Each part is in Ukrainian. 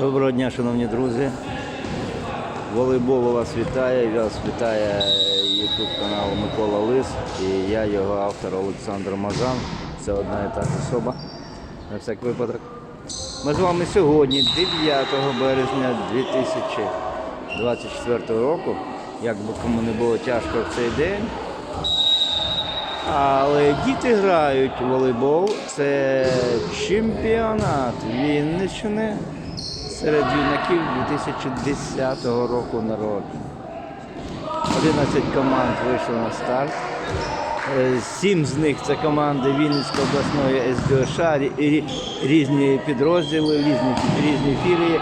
Доброго дня, шановні друзі. Волейбол у вас вітає. Вас вітає YouTube канал Микола Лис і я, його автор Олександр Мазан. Це одна і та ж особа. На всяк випадок. Ми з вами сьогодні, 9 березня 2024 року. Як би кому не було тяжко в цей день. Але діти грають у волейбол. Це чемпіонат Вінниччини серед юнаків 2010 року народження. 11 команд вийшло на старт. Е, Сім з них це команди Вінницької обласної СДОШ, рі- рі- різні підрозділи, різні, різні філії.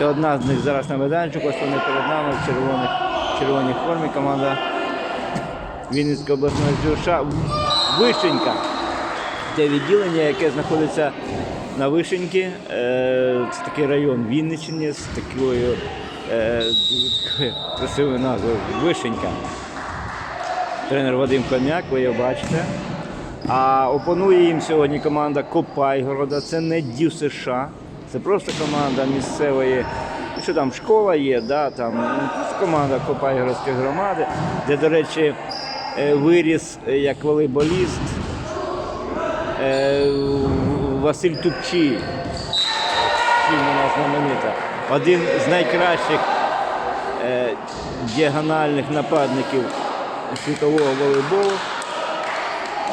І одна з них зараз на майданчику, ось перед нами в червоних, червоній формі. Команда Вінницької обласної СДОШ. Вишенька. Те відділення, яке знаходиться на Вишеньки. Е, Це такий район Вінниччини з такою, е, красивою назвою Вишенька. Тренер Вадим Хомяк, ви його бачите. А опонує їм сьогодні команда Копайгорода. Це не Дів США. Це просто команда місцевої. ну, Що там школа є, да, там ну, команда Копайгородської громади, де, до речі, е, виріс як волейболіст Василь Тупчій. Чим вона знаменита. Один з найкращих е, діагональних нападників світового волейболу.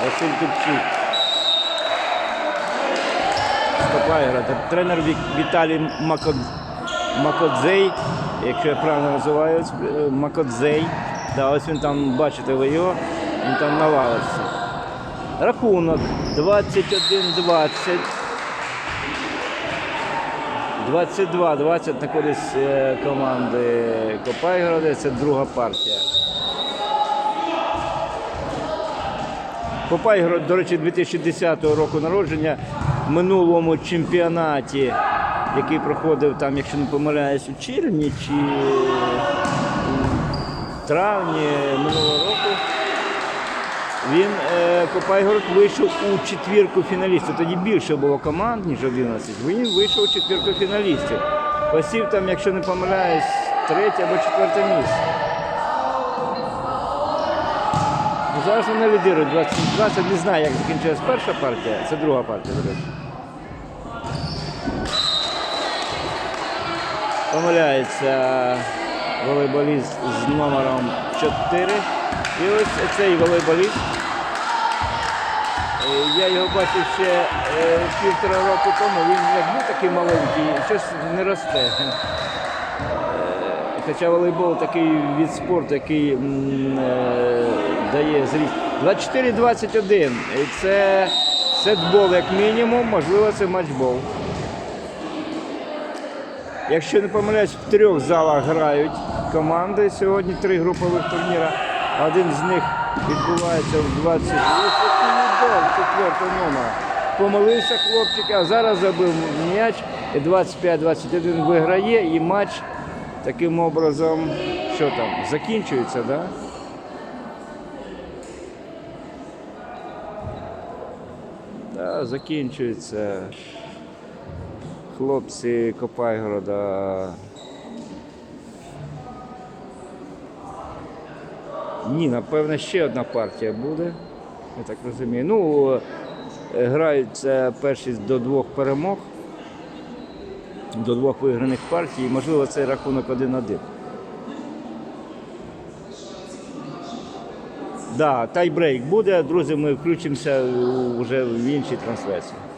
Василь Тупчій. Скопайгра. Тренер Віталій Мако- Макодзей, якщо я правильно називаю, е, Макодзей. Да, ось він там, бачите ви його, він там на лавочці. Рахунок 21-20. 22-20 на користь е, команди Копайгорода. Це друга партія. Копайгород, до речі, 2010 року народження в минулому чемпіонаті, який проходив там, якщо не помиляюсь, у червні чи травні минулого року. Він е, Копайгород вийшов у четвірку фіналістів. Тоді більше було команд, ніж 11. Він вийшов у четвірку фіналістів. Посів там, якщо не помиляюсь, третє або четверте місце. Ну, Зараз вони лідирують 20, 20 не знаю, як закінчилась перша партія, це друга партія, до речі. Помиляється волейболіст з номером 4. І ось цей волейболіст. Е, Я його бачив ще е, півтора року тому, він як був такий маленький, щось не росте. Е, Хоча волейбол такий від спорту, який дає зріст. 24-21. І Це сетбол як мінімум, можливо, це матчбол. Якщо не помиляюсь, в трьох залах грають команди. Сьогодні три групових турніра. Один з них відбувається в 20. Ось четвертий. Помилився хлопчик, а зараз забив м'яч. І 25-21 виграє і матч таким образом, що там, закінчується, так? Да? Да, закінчується. Хлопці Копайгорода. Ні, напевно, ще одна партія буде. Я так розумію. Ну, е, грають це перші до двох перемог, до двох виграних партій. Можливо, цей рахунок 1-1. Да, тайбрейк буде. Друзі, ми включимося вже в іншій трансляції.